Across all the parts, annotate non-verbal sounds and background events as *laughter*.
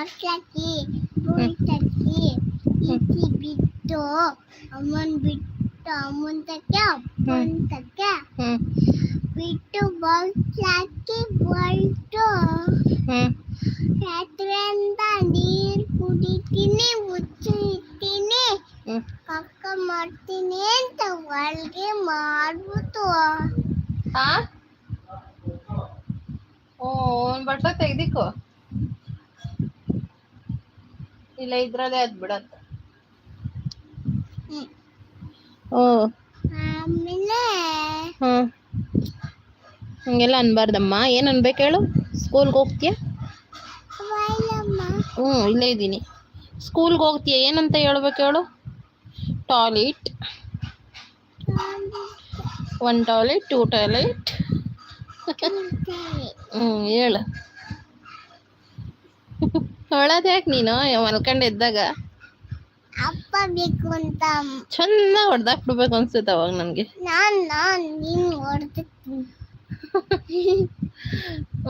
ಬಸ್ಲಾಕಿ ಬುಲ್ಟಕ್ಕಿ ಈಚಿ ಬಿಟ್ಟು, ಅಮ್ಮನ್ ಬಿಟ್ಟು ಅಮ್ಮನ್ ತಕ್ಕ ಅಪ್ಪನ್ ತಕ್ಕ ಬಿಟ್ಟು ಬಸ್ಲಾಕಿ ಹ್ಮ್ ರಾತ್ರಿಯಿಂದ ನೀರು ಕುಡಿತೀನಿ ಮುಚ್ಚಿಡ್ತೀನಿ ಕಕ್ಕ ಮಾಡ್ತೀನಿ ಅಂತ ಒಳಗೆ ಮಾಡ್ಬಿಟ್ಟು ಹಾ ಓ, ಒಂದ್ ಬಟ್ಲ ಇಲ್ಲ ಇದ್ರಲ್ಲೇ ಅದ್ ಬಿಡತ್ತೆ. ಓ. ಆಮೇಲೆ ಹ್ಮ್. ಹಂಗೆಲ್ಲ ಅನ್ಬಾರ್ದಮ್ಮ. ಏನ್ ಅನ್ಬೇಕು ಹೇಳು? ಸ್ಕೂಲ್ಗೆ ಹೋಗ್ತೀಯ? ಹ್ಞೂ ಇಲ್ಲೇ ಇದ್ದೀನಿ. ಸ್ಕೂಲ್ಗೆ ಹೋಗ್ತೀಯ? ಏನಂತ ಹೇಳ್ಬೇಕು ಹೇಳು? Toilet. One toilet two toilet. ಹ್ಞೂ ಹೇಳು. ಹೇಳೋದು ಯಾಕೆ ನೀನು? ಮಲ್ಕೊಂಡು ಎದ್ದಾಗ ಅಪ್ಪ ಬೇಕು ಅಂತ. ಚೆನ್ನಾಗಿ ಹೊಡೆದಾಕ್ಬಿಡ್ಬೇಕು ಅನ್ಸುತ್ತೆ ಅವಾಗ ನನಗೆ. ನಾನ್ ನಾನ್ ನೀನ್ *laughs*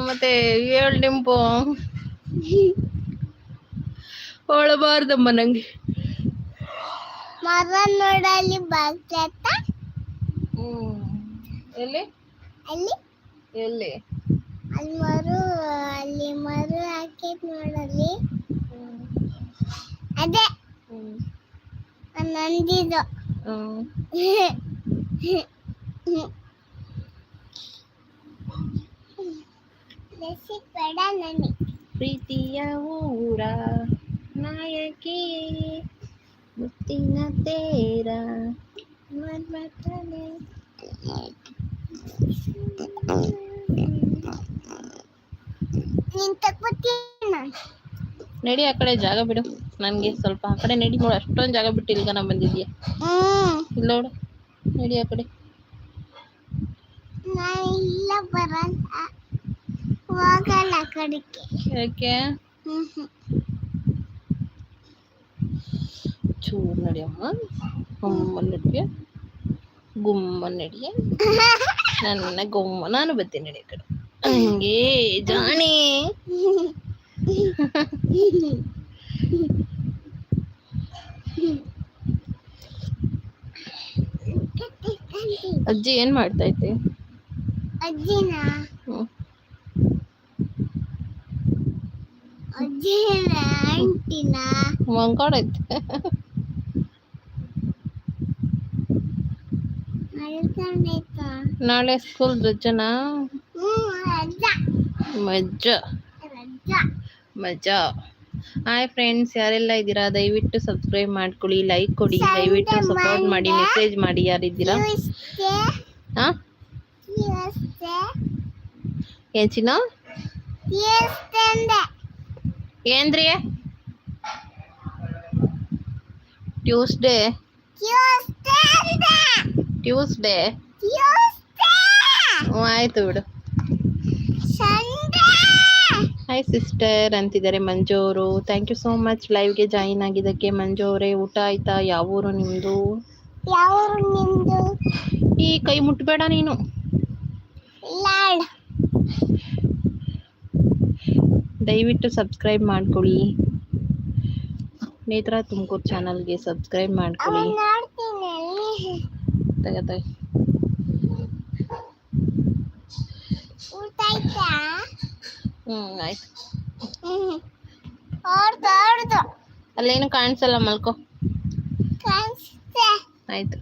ಮತ್ತೆ ಏಳು ಡಿಂಪು ಹೊಳಬಾರ್ದಮ್ಮ ನಂಗೆ. ಮರ ನೋಡಲ್ಲಿ ಬರ್ತಾ ಎಲ್ಲಿ? ಅಲ್ಲಿ? ಎಲ್ಲಿ? ಅಲ್ಲಿ ಮರು ಅಲ್ಲಿ ಮರು ಹಾಕೈತ್ ನೋಡಲ್ಲಿ. ಅದೇ. ನಂದಿದ್ದು. ಬೇಡ ನನಗೆ. ಪ್ರೀತಿಯ ಊರ ನಾಯಕಿ ಮುತ್ತಿನ ತೇರ. ಮನ್ಮಥನೇ. ನೀನ್ ತಗೋತೀನಿ ನಡಿ ಆ ಕಡೆ ಜಾಗ ಬಿಡು. ನನಗೆ ಸ್ವಲ್ಪ ಆ ಕಡೆ ನಡಿ ನೋಡು. ಅಷ್ಟೊಂದು ಜಾಗ ಬಿಟ್ಟು ಇಲ್ಗನ ಬಂದಿದ್ಯಾ. ಹ್ಮ್. ಇಲ್ಲ ನೋಡು. ನಡಿ ಆ ಕಡೆ. ನಾನು ಇಲ್ಲ ಬರಲ್ಲ. ಹೋಗಲ್ಲ ಕಡೆಗೆ. ಯಾಕೆ? ಹ್ಮ್. ಹ್ಮ್ ಚೂರು ನಡಿಯಮ್ಮ ಗುಮ್ಮನ್ ನಡಿಯ. ಗುಮ್ಮನ್ ನಡಿಯ. *laughs* ನನ್ನ ಗುಮ್ಮ ನಾನು ಬರ್ತೀನಿ ನಡಿ ಆ ಕಡೆ. ಹಂಗೆ ಜಾಣಿ ಅಜ್ಜಿ ಏನ್ ಮಾಡ್ತೈತೆ ಅಜ್ಜಿನ ಹ್ಮ್ ಅಜ್ಜಿನ ಆಂಟಿನ ಮಂಕಾಡೈತೆ ಮಲ್ಕೊಂಡೈತ ನಾಳೆ ಸ್ಕೂಲ್ ರಜನಾ ಹ್ಮ್ ಅಜ್ಜ ಮಜ್ಜಾ. ಮಜಾ ಹಾಯ್ ಫ್ರೆಂಡ್ಸ್ ಯಾರೆಲ್ಲ ಇದ್ದೀರಾ? ದಯವಿಟ್ಟು ಸಬ್ಸ್ಕ್ರೈಬ್ ಮಾಡ್ಕೊಳ್ಳಿ ಲೈಕ್ ಕೊಡಿ. ದಯವಿಟ್ಟು ಸಪೋರ್ಟ್ ಮಾಡಿ. ಮೆಸೇಜ್ ಮಾಡಿ ಯಾರಿದ್ದೀರಾ ಹಾ? ಏನ್ ಚಿನ್ನ? ಅಂದೆ. ಏನ್ರಿ? ಟ್ಯೂಸ್ಡೇ ಟ್ಯೂಸ್ಡೇ ಆಯ್ತು ಬಿಡು. ಹಾಯ್ ಸಿಸ್ಟರ್ ಅಂತಿದ್ದಾರೆ ಮಂಜು ಅವರು ಥ್ಯಾಂಕ್ ಯು ಸೋ ಮಚ್ ಲೈವ್ಗೆ ಜಾಯಿನ್ ಆಗಿದ್ದಕ್ಕೆ ಮಂಜು ಅವರೇ ಊಟ ಆಯ್ತಾ? ಯಾವ ಊರು ನಿಮ್ಮದು ನಿಮ್ದು? ಈ ಕೈ ಮುಟ್ಬೇಡ ನೀನು. ದಯವಿಟ್ಟು ಸಬ್ಸ್ಕ್ರೈಬ್ ಮಾಡ್ಕೊಳ್ಳಿ. ನೇತ್ರ ತುಮಕೂರು ಚಾನಲ್ಗೆ ಸಬ್ಸ್ಕ್ರೈಬ್ ಮಾಡ್ಕೊಳ್ಳಿ. ತಗ ತಗ ಊಟ ಆಯ್ತಾ ಹ್ಞೂ ಆಯ್ತು. ಅಲ್ಲೇನು ಕಾಣಿಸಲ್ಲ ಮಲ್ಕೋ. ಆಯ್ತು.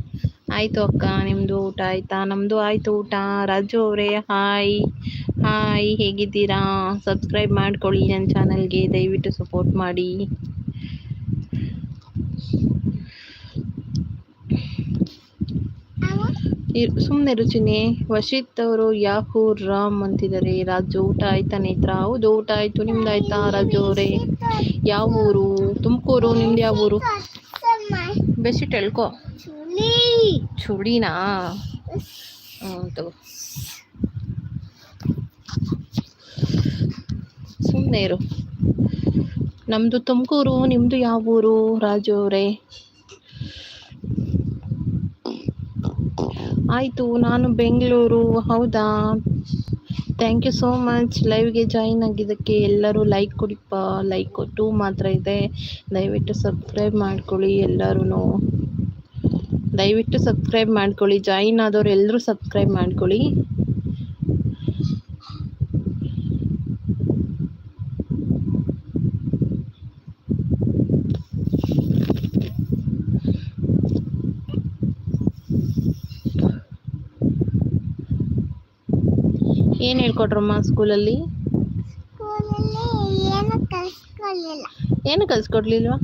ಆಯ್ತು ಅಕ್ಕ ನಿಮ್ಮದು ಊಟ ಆಯ್ತಾ? ನಮ್ಮದು ಆಯ್ತು ಊಟ. ರಾಜು ಅವರೇ ಹಾಯ್. ಹಾಯ್ ಹೇಗಿದ್ದೀರಾ? ಸಬ್ಸ್ಕ್ರೈಬ್ ಮಾಡ್ಕೊಳ್ಳಿ ನನ್ನ ಚಾನಲ್ಗೆ ದಯವಿಟ್ಟು ಸಪೋರ್ಟ್ ಮಾಡಿ. ಸುಮ್ಮನೆ ರುಚಿನಿ. ವಶಿತ್ ಅವರು ಯಾಹೂ ರಾಮ್ ಅಂತಿದ್ದಾರೆ. ರಾಜು ಊಟ ಆಯ್ತಾ ನೇತ್ರ? ಹೌದು, ಊಟ ಆಯ್ತು. ನಿಮ್ದು ಆಯ್ತಾ ರಾಜು ಅವರೇ? ಯಾವ ಊರು? ತುಮಕೂರು, ನಿಮ್ದು ಯಾವ ಊರು? ಬೆಡ್ಶೀಟ್ ಹೇಳ್ಕೊ. ಚುಡಿನಾ? ಹ್ಞೂ ತಗೋ. ಸುಮ್ಮನೆ ಇರು. ನಮ್ಮದು ತುಮಕೂರು ನಿಮ್ಮದು ಯಾವ ಊರು? ರಾಜು ಅವರೇ? ಆಯಿತು, ನಾನು ಬೆಂಗಳೂರು. ಹೌದಾ? ಥ್ಯಾಂಕ್ ಯು ಸೋ ಮಚ್ ಲೈವ್ಗೆ ಜಾಯಿನ್ ಆಗಿದ್ದಕ್ಕೆ ಎಲ್ಲರೂ ಲೈಕ್ ಕೊಡಿಪ್ಪ. ಲೈಕ್ ಕೊಟ್ಟು ಮಾತ್ರ ಇದೆ. ದಯವಿಟ್ಟು ಸಬ್ಸ್ಕ್ರೈಬ್ ಮಾಡ್ಕೊಳ್ಳಿ ಎಲ್ಲರೂ ದಯವಿಟ್ಟು ಸಬ್ಸ್ಕ್ರೈಬ್ ಮಾಡ್ಕೊಳ್ಳಿ. ಜಾಯಿನ್ ಆದವ್ರು ಎಲ್ಲರೂ ಸಬ್ಸ್ಕ್ರೈಬ್ ಮಾಡ್ಕೊಳ್ಳಿ. ಏನು ಹೇಳ್ಕೊಟ್ರಮ್ಮ ಸ್ಕೂಲಲ್ಲಿ? ಏನು ಕಲ್ಸ್ಕೊಳ್ಳಿಲ್ಲ ಏನು ಕಲಿಸ್ಕೊಡ್ಲಿಲ್ವಾ?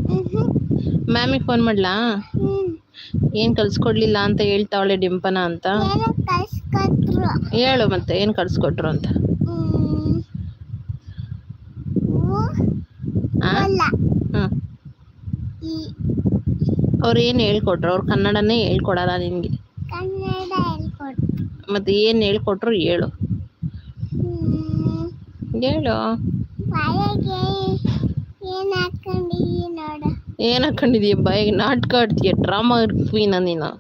ಮ್ಯಾಮಿಗೆ ಫೋನ್ ಮಾಡ್ಲಾ? ಏನ್ ಕಲಿಸ್ಕೊಡ್ಲಿಲ್ಲ ಅಂತ ಹೇಳ್ತಾವಳೆ ಡಿಂಪನ ಅಂತ? ಏನು ಕಲ್ಸ್ಕೊಟ್ರು. ಹೇಳು ಮತ್ತೆ ಏನು ಕಲ್ಸ್ಕೊಟ್ರು ಅಂತ? ಹ್ಮ್. ಹೂ ಆ? ಅಲ್ಲ. ಹಾಂ. ಈ ಅವ್ರು ಏನು ಹೇಳ್ಕೊಟ್ರು? ಅವ್ರು ಕನ್ನಡನೇ ಹೇಳ್ಕೊಡಲ್ಲ ನಿನ್ಗೆ. ಕನ್ನಡ ಹೇಳ್ಕೊಟ್ರು. ಮತ್ತೆ ಏನು ಹೇಳ್ಕೊಟ್ರು ಹೇಳು. ಹೇಳು. ಏನ್ ಹಾಕೊಂಡಿದೀಯ ಬಾಯಿಗೆ ನಾಟಕ ಆಡ್ತೀಯ ಡ್ರಾಮಾ ಕ್ವೀನ ನೀನು.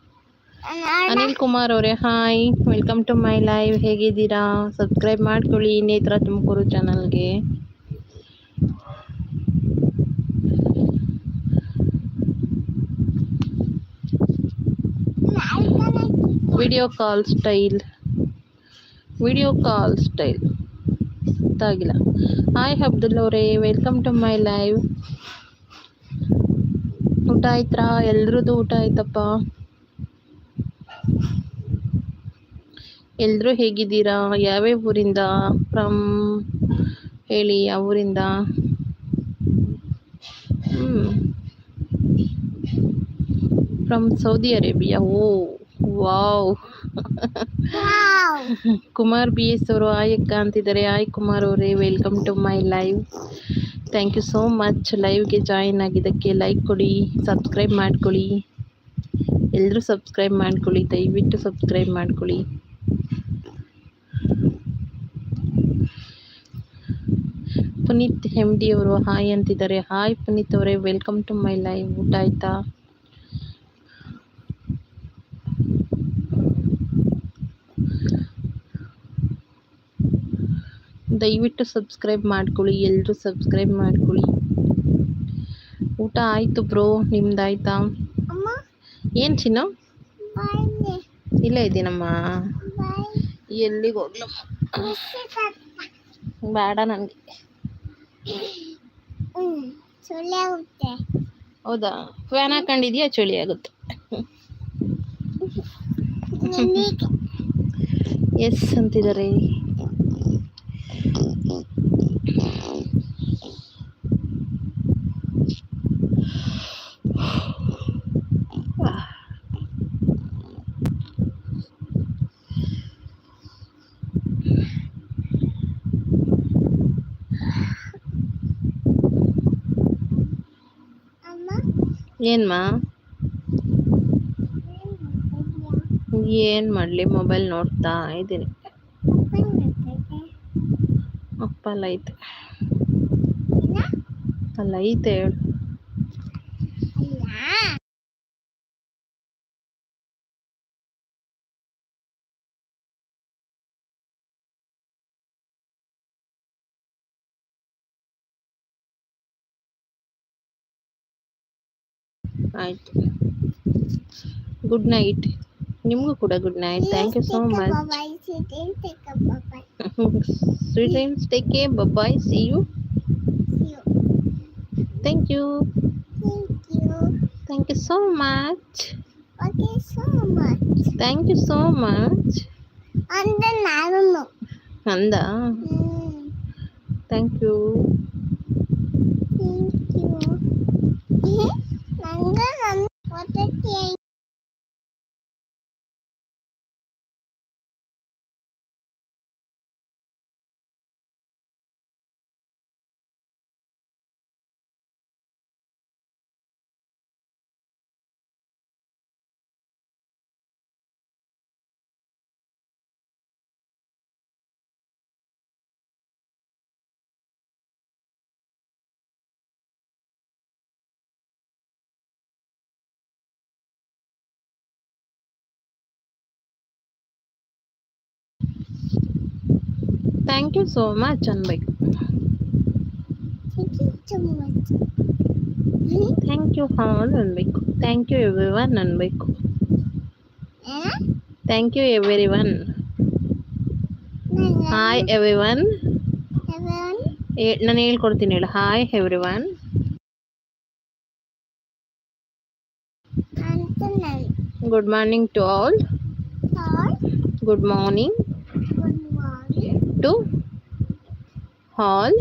ಅನಿಲ್ ಕುಮಾರ್ ಅವರೇ hi. Welcome to my live ಹೇಗಿದ್ದೀರಾ? ಸಬ್ಸ್ಕ್ರೈಬ್ ಮಾಡ್ಕೊಳ್ಳಿ ನೇತ್ರ ತುಮಕೂರು ಚಾನಲ್ಗೆ video call style video call style ಗೊತ್ತಾಗಿಲ್ಲ. ಹಾಯ್ ಅಬ್ದುಲ್ ಅವರೇ ವೆಲ್ಕಮ್ ಟು ಮೈ ಲೈವ್ ಊಟ ಆಯ್ತಾ ಎಲ್ರದ್ದು ಊಟ ಆಯ್ತಪ್ಪ? ಎಲ್ಲರೂ ಹೇಗಿದ್ದೀರಾ? ಯಾವ್ಯಾವ ಊರಿಂದ? ಫ್ರಮ್ ಹೇಳಿ, ಯಾವ ಊರಿಂದ? ಹ್ಮ್. From Saudi Arabia oh, wow. *laughs* Kumar B S ಅವರು, ಆಯ್ ಅಕ್ಕ ಅಂತಿದ್ದಾರೆ. ಆಯ್ ಕುಮಾರ್ ಅವರೇ welcome to my live thank you so much ಲೈವ್ಗೆ join ಆಗಿದ್ದಕ್ಕೆ ಲೈಕ್ ಕೊಡಿ ಸಬ್ಸ್ಕ್ರೈಬ್ ಮಾಡ್ಕೊಳ್ಳಿ. ಎಲ್ಲರೂ ಸಬ್ಸ್ಕ್ರೈಬ್ ಮಾಡ್ಕೊಳ್ಳಿ, ದಯವಿಟ್ಟು ಸಬ್ಸ್ಕ್ರೈಬ್ ಮಾಡ್ಕೊಳ್ಳಿ. ಪುನೀತ್ ಹೆಮ್ಡಿ ಅವರು ಹಾಯ್ ಅಂತಿದ್ದಾರೆ. ಹಾಯ್ ಪುನೀತ್ ಅವರೇ ವೆಲ್ಕಮ್ ಟು ಮೈ ಲೈವ್ ಊಟ ಆಯ್ತಾ? ದಯವಿಟ್ಟು ಸಬ್ಸ್ಕ್ರೈಬ್ ಮಾಡ್ಕೊಳ್ಳಿ ಎಲ್ಲರೂ ಸಬ್ಸ್ಕ್ರೈಬ್ ಮಾಡ್ಕೊಳ್ಳಿ. ಊಟ ಆಯಿತು ಬ್ರೋ ನಿಮ್ದಾಯ್ತಾ? ಅಮ್ಮ? ಏನು ಚಿನ್ನು? ಇಲ್ಲ ಇದ್ದೀನಮ್ಮ. ಎಲ್ಲಿಗೆ ಹೋಗ್ಲಮ್ಮ ಬೇಡ ನನಗೆ. ಆಗುತ್ತೆ ಹೌದಾ? ಫ್ಯಾನ್ ಹಾಕೊಂಡಿದ್ಯಾ? ಚಳಿ ಆಗುತ್ತೆ. ಎಸ್ ಅಂತಿದ್ದಾರೆ. ಏನ್ಮಾ? ಏನ್ ಮಾಡಲಿ ಮೊಬೈಲ್ ನೋಡ್ತಾ ಇದ್ದೀನಿ? ಅಪ್ಪ ಇಲ್ಲ ಅಲ್ಲ ಐತೆ ಹೇಳು. ಆಯಿತು. ಗುಡ್ ನೈಟ್ ನಿಮಗೂ ಕೂಡ good night thank you so much bye ಸಿಟಿನ್ take bye sweet dreams take care bye see you you thank you thank you thank you so much okay so much thank you so much ಅಂದ ನಾನು. ಅಂದ? ಹ್ಮ್. Thank you thank you ನಂಗೆ ನನ್ನ ಓದಕ್ಕೆ thank you so much ಅನ್ಬೇಕು Thank you so much. Thank you all ಅನ್ಬೇಕು thank you everyone ಅನ್ಬೇಕು Eh? Thank you everyone one Nanga. Hi everyone Everyone. ನಾನು ಹೇಳ್ಕೊಡ್ತೀನಿ ಹೇಳು hi everyone Antonan. Good morning to all Thor. Good morning To hall.